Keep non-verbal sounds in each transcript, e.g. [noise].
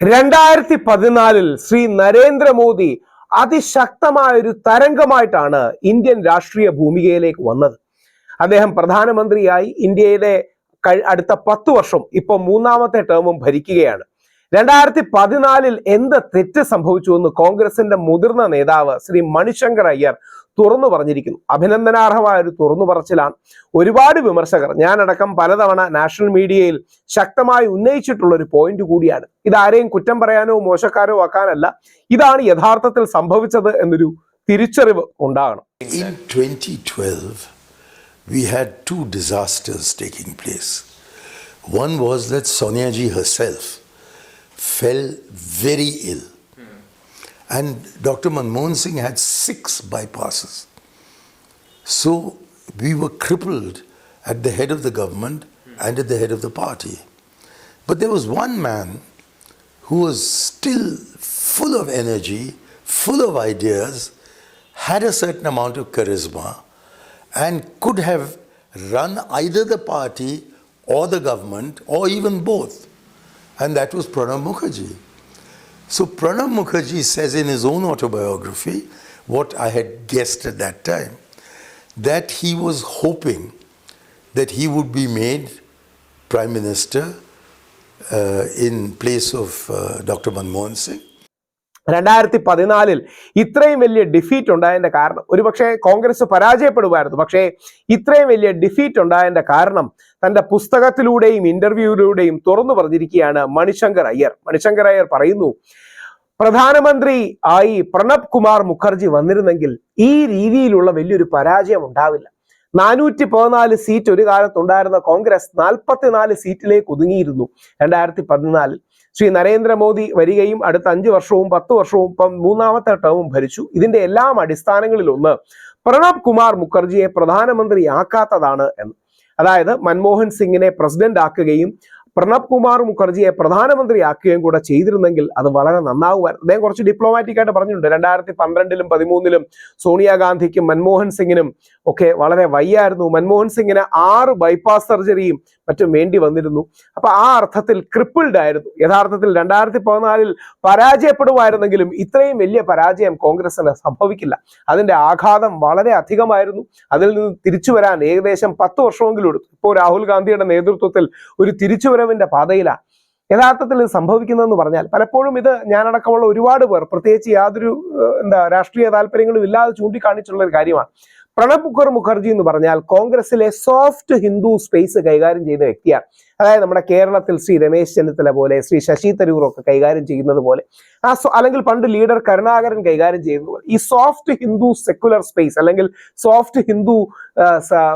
രണ്ടായിരത്തി പതിനാലിൽ ശ്രീ നരേന്ദ്രമോദി അതിശക്തമായ ഒരു തരംഗമായിട്ടാണ് ഇന്ത്യൻ രാഷ്ട്രീയ ഭൂമികയിലേക്ക് വന്നത്. അദ്ദേഹം പ്രധാനമന്ത്രിയായി ഇന്ത്യയിലെ അടുത്ത പത്തു വർഷം ഇപ്പൊ മൂന്നാമത്തെ ടേമും ഭരിക്കുകയാണ്. രണ്ടായിരത്തി പതിനാലിൽ എന്ത് തെറ്റ് സംഭവിച്ചു എന്ന് കോൺഗ്രസിന്റെ മുതിർന്ന നേതാവ് ശ്രീ മണിശങ്കർ അയ്യർ തുറന്നു പറഞ്ഞിരിക്കുന്നു അഭിനന്ദനാർഹമായ ഒരു തുറന്നു പറച്ചിലാണ് ഒരുപാട് വിമർശകർ ഞാനടക്കം പലതവണ നാഷണൽ മീഡിയയിൽ ശക്തമായി ഉന്നയിച്ചിട്ടുള്ള ഒരു പോയിന്റ് കൂടിയാണ് ഇത് ആരെയും കുറ്റം പറയാനോ മോശക്കാരോ ആക്കാനല്ല ഇതാണ് യഥാർത്ഥത്തിൽ സംഭവിച്ചത് എന്നൊരു തിരിച്ചറിവ് ഉണ്ടാകണം in 2012, we had two disasters taking place. One was that Sonia ji herself fell very ill. And Dr. Manmohan Singh had six bypasses. So we were crippled at the head of the government and at the head of the party. But there was one man who was still full of energy, full of ideas, had a certain amount of charisma, and could have run either the party or the government or even both. And that was Pranab Mukherjee. So Pranab Mukherjee says in his own autobiography, what I had guessed at that time, that he was hoping that he would be made Prime Minister uh, in place of uh, Dr. Manmohan Singh. രണ്ടായിരത്തി പതിനാലിൽ ഇത്രയും വലിയ defeat ഉണ്ടായതിന്റെ കാരണം ഒരുപക്ഷെ കോൺഗ്രസ് പരാജയപ്പെടുമായിരുന്നു. പക്ഷേ ഇത്രയും വലിയ defeat ഉണ്ടായതിന്റെ കാരണം തന്റെ പുസ്തകത്തിലൂടെയും ഇന്റർവ്യൂവിലൂടെയും തുറന്നു പറഞ്ഞിരിക്കുകയാണ് മണിശങ്കർ അയ്യർ. മണിശങ്കർ അയ്യർ പറയുന്നു പ്രധാനമന്ത്രി ആയി പ്രണബ് കുമാർ മുഖർജി വന്നിരുന്നെങ്കിൽ ഈ രീതിയിലുള്ള വലിയൊരു പരാജയം ഉണ്ടാവില്ല. നാനൂറ്റി പതിനാല് സീറ്റ് ഒരു കാലത്തുണ്ടായിരുന്ന കോൺഗ്രസ് നാൽപ്പത്തിനാല് സീറ്റിലേക്ക് ഒതുങ്ങിയിരുന്നു. രണ്ടായിരത്തി പതിനാലിൽ ശ്രീ നരേന്ദ്രമോദി വരികയും അടുത്ത അഞ്ച് വർഷവും പത്ത് വർഷവും ഇപ്പം മൂന്നാമത്തെ ടേമും ഭരിച്ചു. ഇതിന്റെ എല്ലാം അടിസ്ഥാനങ്ങളിൽ ഒന്ന് പ്രണബ് കുമാർ മുഖർജിയെ പ്രധാനമന്ത്രിയാക്കാത്തതാണ് എന്ന്. അതായത് മൻമോഹൻ സിംഗിനെ പ്രസിഡന്റ് ആക്കുകയും പ്രണബ് കുമാർ മുഖർജിയെ പ്രധാനമന്ത്രിയാക്കുകയും കൂടെ ചെയ്തിരുന്നെങ്കിൽ അത് വളരെ നന്നാവുമായിരുന്നു. അദ്ദേഹം കുറച്ച് ഡിപ്ലോമാറ്റിക് ആയിട്ട് പറഞ്ഞിട്ടുണ്ട്. രണ്ടായിരത്തി പന്ത്രണ്ടിലും പതിമൂന്നിലും സോണിയാഗാന്ധിക്കും മൻമോഹൻ സിംഗിനും ഒക്കെ വളരെ വയ്യായിരുന്നു. മൻമോഹൻ സിംഗിന് ആറ് ബൈപ്പാസ് സർജറിയും മറ്റും വേണ്ടി വന്നിരുന്നു. അപ്പൊ ആ അർത്ഥത്തിൽ ക്രിപ്പിൾഡ് ആയിരുന്നു. യഥാർത്ഥത്തിൽ രണ്ടായിരത്തി പതിനാലിൽ പരാജയപ്പെടുമായിരുന്നെങ്കിലും ഇത്രയും വലിയ പരാജയം കോൺഗ്രസിന് സംഭവിക്കില്ല. അതിന്റെ ആഘാതം വളരെ അധികമായിരുന്നു. അതിൽ നിന്ന് തിരിച്ചു വരാൻ ഏകദേശം പത്ത് വർഷമെങ്കിലും എടുത്തു. ഇപ്പോൾ രാഹുൽ ഗാന്ധിയുടെ നേതൃത്വത്തിൽ ഒരു തിരിച്ചുവരവിന്റെ പാതയിലാണ് യഥാർത്ഥത്തിൽ ഇത് സംഭവിക്കുന്നതെന്ന് പറഞ്ഞാൽ പലപ്പോഴും ഇത് ഞാനടക്കമുള്ള ഒരുപാട് പേർ പ്രത്യേകിച്ച് യാതൊരു എന്താ രാഷ്ട്രീയ താല്പര്യങ്ങളും ഇല്ലാതെ ചൂണ്ടിക്കാണിച്ചുള്ള ഒരു കാര്യമാണ്. പ്രണബ് മുഖർ മുഖർജി എന്ന് പറഞ്ഞാൽ കോൺഗ്രസിലെ സോഫ്റ്റ് ഹിന്ദു സ്പേസ് കൈകാര്യം ചെയ്യുന്ന വ്യക്തിയാണ്. അതായത് നമ്മുടെ കേരളത്തിൽ ശ്രീ രമേശ് ചെന്നിത്തല പോലെ ശ്രീ ശശി തരൂർ ഒക്കെ കൈകാര്യം ചെയ്യുന്നത് പോലെ ആ അല്ലെങ്കിൽ പണ്ട് ലീഡർ കരുണാകരൻ കൈകാര്യം ചെയ്യുന്നത് പോലെ ഈ സോഫ്റ്റ് ഹിന്ദു സെക്കുലർ സ്പേസ് അല്ലെങ്കിൽ സോഫ്റ്റ് ഹിന്ദു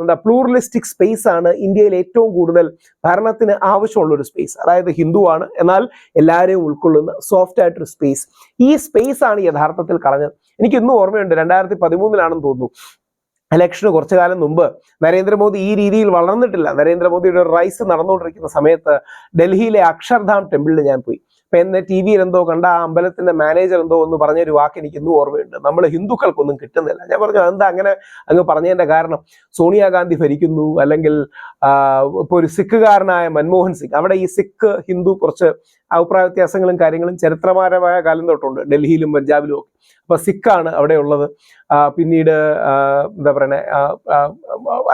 എന്താ പ്ലൂറലിസ്റ്റിക് സ്പേസ് ആണ് ഇന്ത്യയിൽ ഏറ്റവും കൂടുതൽ ഭരണത്തിന് ആവശ്യമുള്ള ഒരു സ്പേസ്. അതായത് ഹിന്ദുവാണ് എന്നാൽ എല്ലാവരെയും ഉൾക്കൊള്ളുന്ന സോഫ്റ്റ് ആയിട്ടൊരു സ്പേസ്. ഈ സ്പേസ് ആണ് യഥാർത്ഥത്തിൽ കളഞ്ഞത്. എനിക്ക് ഇന്നും ഓർമ്മയുണ്ട് രണ്ടായിരത്തി പതിമൂന്നിലാണെന്ന് തോന്നുന്നു. ഇലക്ഷന് കുറച്ചു കാലം മുമ്പ് നരേന്ദ്രമോദി ഈ രീതിയിൽ വളർന്നിട്ടില്ല. നരേന്ദ്രമോദിയുടെ റൈസ് നടന്നുകൊണ്ടിരിക്കുന്ന സമയത്ത് ഡൽഹിയിലെ അക്ഷർധാം ടെമ്പിളിൽ ഞാൻ പോയി. എന്നെ ടി വിയിൽ എന്തോ കണ്ട ആ അമ്പലത്തിന്റെ മാനേജർ എന്തോ ഒന്ന് പറഞ്ഞൊരു വാക്ക് എനിക്ക് ഇന്നും ഓർമ്മയുണ്ട്. നമ്മൾ ഹിന്ദുക്കൾക്കൊന്നും കിട്ടുന്നില്ല. ഞാൻ പറഞ്ഞു എന്താ അങ്ങനെ അങ്ങ് പറഞ്ഞതിന്റെ കാരണം? സോണിയാഗാന്ധി ഭരിക്കുന്നു. അല്ലെങ്കിൽ ഇപ്പോൾ ഒരു സിഖുകാരനായ മൻമോഹൻ സിംഗ്. അവിടെ ഈ സിഖ് ഹിന്ദു കുറച്ച് അഭിപ്രായ വ്യത്യാസങ്ങളും കാര്യങ്ങളും ചരിത്രപരമായ കാലം തൊട്ടുണ്ട്. ഡൽഹിയിലും പഞ്ചാബിലും ഒക്കെ. അപ്പൊ സിഖാണ് അവിടെ ഉള്ളത്. പിന്നീട് എന്താ പറയണേ?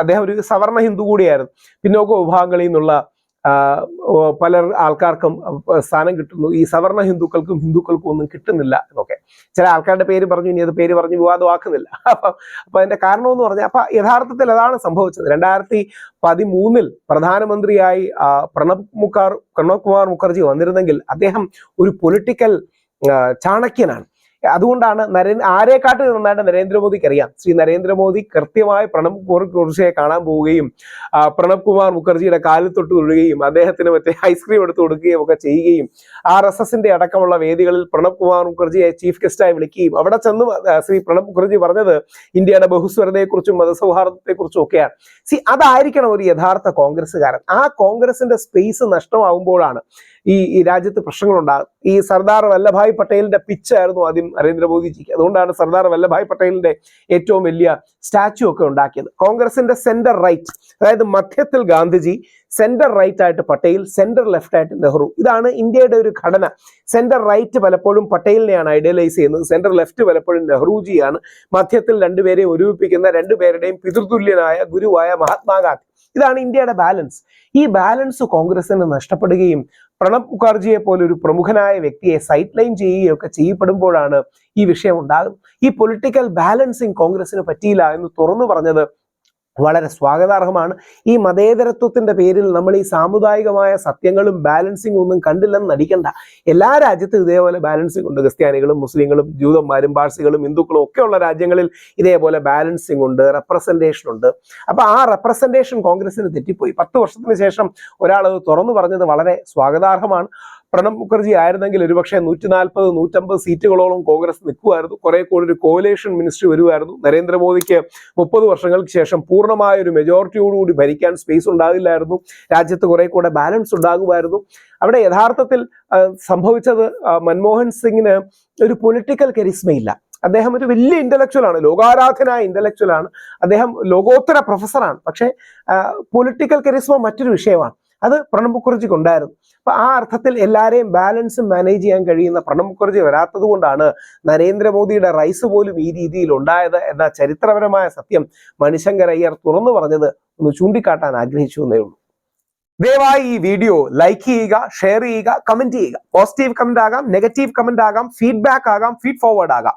അദ്ദേഹം ഒരു സവർണ ഹിന്ദു കൂടിയായിരുന്നു. പിന്നോക്ക വിഭാഗങ്ങളിൽ നിന്നുള്ള പല ആൾക്കാർക്കും സ്ഥാനം കിട്ടുന്നു. ഈ സവർണ ഹിന്ദുക്കൾക്കും ഹിന്ദുക്കൾക്കും ഒന്നും കിട്ടുന്നില്ല എന്നൊക്കെ. ചില ആൾക്കാരുടെ പേര് പറഞ്ഞു ഇനി അത് പേര് പറഞ്ഞ് വിവാദമാക്കുന്നില്ല [laughs] അപ്പൊ അപ്പൊ അതിന്റെ കാരണം എന്ന് പറഞ്ഞാൽ അപ്പൊ യഥാർത്ഥത്തിൽ അതാണ് സംഭവിച്ചത്. രണ്ടായിരത്തി പതിമൂന്നിൽ പ്രധാനമന്ത്രിയായി പ്രണബ് മുഖാർ പ്രണബ് കുമാർ മുഖർജി വന്നിരുന്നെങ്കിൽ അദ്ദേഹം ഒരു പൊളിറ്റിക്കൽ ചാണക്യനാണ്. അതുകൊണ്ടാണ് നരേ ആരെക്കാട്ട് നന്നായിട്ട് നരേന്ദ്രമോദിക്ക് അറിയാം. ശ്രീ നരേന്ദ്രമോദി കൃത്യമായി പ്രണബ് മുഖർജിയെ കാണാൻ പോവുകയും പ്രണബ് കുമാർ മുഖർജിയുടെ കാലിൽ തൊട്ട് അദ്ദേഹത്തിന് മറ്റേ ഐസ്ക്രീം എടുത്ത് കൊടുക്കുകയും ഒക്കെ ചെയ്യുകയും ആർ എസ് എസിന്റെ അടക്കമുള്ള വേദികളിൽ പ്രണബ് കുമാർ മുഖർജിയെ ചീഫ് ഗസ്റ്റായി വിളിക്കുകയും അവിടെ ചെന്ന് ശ്രീ പ്രണബ് മുഖർജി പറഞ്ഞത് ഇന്ത്യയുടെ ബഹുസ്വരതയെക്കുറിച്ചും മതസൗഹാർദ്ദത്തെക്കുറിച്ചും ഒക്കെയാണ്. സി അതായിരിക്കണം ഒരു യഥാർത്ഥ കോൺഗ്രസ്സുകാരൻ. ആ കോൺഗ്രസിന്റെ സ്പേസ് നഷ്ടമാകുമ്പോഴാണ് ഈ ഈ രാജ്യത്ത് പ്രശ്നങ്ങളുണ്ടാകും ഈ സർദാർ വല്ലഭായ് പട്ടേലിന്റെ പിച്ചായിരുന്നു ആദ്യം നരേന്ദ്രമോദിജിക്ക്. അതുകൊണ്ടാണ് സർദാർ വല്ലഭായ് പട്ടേലിന്റെ ഏറ്റവും വലിയ സ്റ്റാച്ചു ഒക്കെ ഉണ്ടാക്കിയത്. കോൺഗ്രസിന്റെ സെന്റർ റൈറ്റ് അതായത് മധ്യത്തിൽ ഗാന്ധിജി സെന്റർ റൈറ്റ് ആയിട്ട് പട്ടേൽ സെന്റർ ലെഫ്റ്റ് ആയിട്ട് നെഹ്റു. ഇതാണ് ഇന്ത്യയുടെ ഒരു ഘടന. സെന്റർ റൈറ്റ് പലപ്പോഴും പട്ടേലിനെയാണ് ഐഡിയലൈസ് ചെയ്യുന്നത്. സെന്റർ ലെഫ്റ്റ് പലപ്പോഴും നെഹ്റുജിയാണ് മധ്യത്തിൽ രണ്ടുപേരെയും ഒരുമിപ്പിക്കുന്ന രണ്ടുപേരുടെയും പിതൃതുല്യനായ ഗുരുവായ മഹാത്മാഗാന്ധി ഇതാണ് ഇന്ത്യയുടെ ബാലൻസ്. ഈ ബാലൻസ് കോൺഗ്രസിന് നഷ്ടപ്പെടുകയും പ്രണബ് മുഖർജിയെ പോലെ ഒരു പ്രമുഖനായ വ്യക്തിയെ സൈഡ് ലൈൻ ചെയ്യുകയൊക്കെ ചെയ്യപ്പെടുമ്പോഴാണ് ഈ വിഷയം ഉണ്ടാകും ഈ പൊളിറ്റിക്കൽ ബാലൻസിങ് കോൺഗ്രസിന് പറ്റിയില്ല എന്ന് തുറന്നു പറഞ്ഞത് വളരെ സ്വാഗതാർഹമാണ്. ഈ മതേതരത്വത്തിന്റെ പേരിൽ നമ്മൾ ഈ സാമുദായികമായ സത്യങ്ങളും ബാലൻസിങ് ഒന്നും കണ്ടില്ലെന്ന് നടിക്കണ്ട. എല്ലാ രാജ്യത്തും ഇതേപോലെ ബാലൻസിങ് ഉണ്ട്. ക്രിസ്ത്യാനികളും മുസ്ലിങ്ങളും ജൂതന്മാരും പാഴ്സികളും ഹിന്ദുക്കളും ഒക്കെയുള്ള രാജ്യങ്ങളിൽ ഇതേപോലെ ബാലൻസിങ് ഉണ്ട് റെപ്രസെന്റേഷൻ ഉണ്ട്. അപ്പൊ ആ റെപ്രസെന്റേഷൻ കോൺഗ്രസിന് തെറ്റിപ്പോയി. പത്ത് വർഷത്തിന് ശേഷം ഒരാൾ അത് തുറന്നു പറഞ്ഞത് വളരെ സ്വാഗതാർഹമാണ്. പ്രണബ് മുഖർജി ആയിരുന്നെങ്കിൽ ഒരുപക്ഷെ നൂറ്റി നാൽപ്പത് നൂറ്റമ്പത് സീറ്റുകളോളം കോൺഗ്രസ് നിൽക്കുമായിരുന്നു. കുറെ കൂടി ഒരു കോലേഷൻ മിനിസ്ട്രി വരുമായിരുന്നു. നരേന്ദ്രമോദിക്ക് മുപ്പത് വർഷങ്ങൾക്ക് ശേഷം പൂർണമായ ഒരു മെജോറിറ്റിയോടുകൂടി ഭരിക്കാൻ സ്പേസ് ഉണ്ടാകില്ലായിരുന്നു. രാജ്യത്ത് കുറെ കൂടെ ബാലൻസ് ഉണ്ടാകുമായിരുന്നു. അവിടെ യഥാർത്ഥത്തിൽ സംഭവിച്ചത് മൻമോഹൻ സിംഗിന് ഒരു പൊളിറ്റിക്കൽ കരിസ്മയില്ല അദ്ദേഹം ഒരു വലിയ ഇന്റലക്ച്വൽ ആണ്. ലോകാരാധനായ ഇന്റലക്ച്വൽ ആണ്. അദ്ദേഹം ലോകോത്തര പ്രൊഫസറാണ് പക്ഷേ പൊളിറ്റിക്കൽ കരിസ്മ മറ്റൊരു വിഷയമാണ്. അത് പ്രണബ് മുഖർജിക്ക് ഉണ്ടായിരുന്നു. അപ്പൊ ആ അർത്ഥത്തിൽ എല്ലാരെയും ബാലൻസ് മാനേജ് ചെയ്യാൻ കഴിയുന്ന പ്രണബ് മുഖർജി വരാത്തത് കൊണ്ടാണ് നരേന്ദ്രമോദിയുടെ റൈസ് പോലും ഈ രീതിയിൽ ഉണ്ടായത് എന്ന ചരിത്രപരമായ സത്യം മണിശങ്കർ അയ്യർ തുറന്നു പറഞ്ഞത് ഒന്ന് ചൂണ്ടിക്കാട്ടാൻ ആഗ്രഹിച്ചു എന്നേ ഉള്ളൂ. ദയവായി ഈ വീഡിയോ ലൈക്ക് ചെയ്യുക ഷെയർ ചെയ്യുക കമന്റ് ചെയ്യുക. പോസിറ്റീവ് കമന്റ് ആകാം നെഗറ്റീവ് കമന്റ് ആകാം ഫീഡ്ബാക്ക് ആകാം ഫീഡ് ഫോർവേഡ് ആകാം.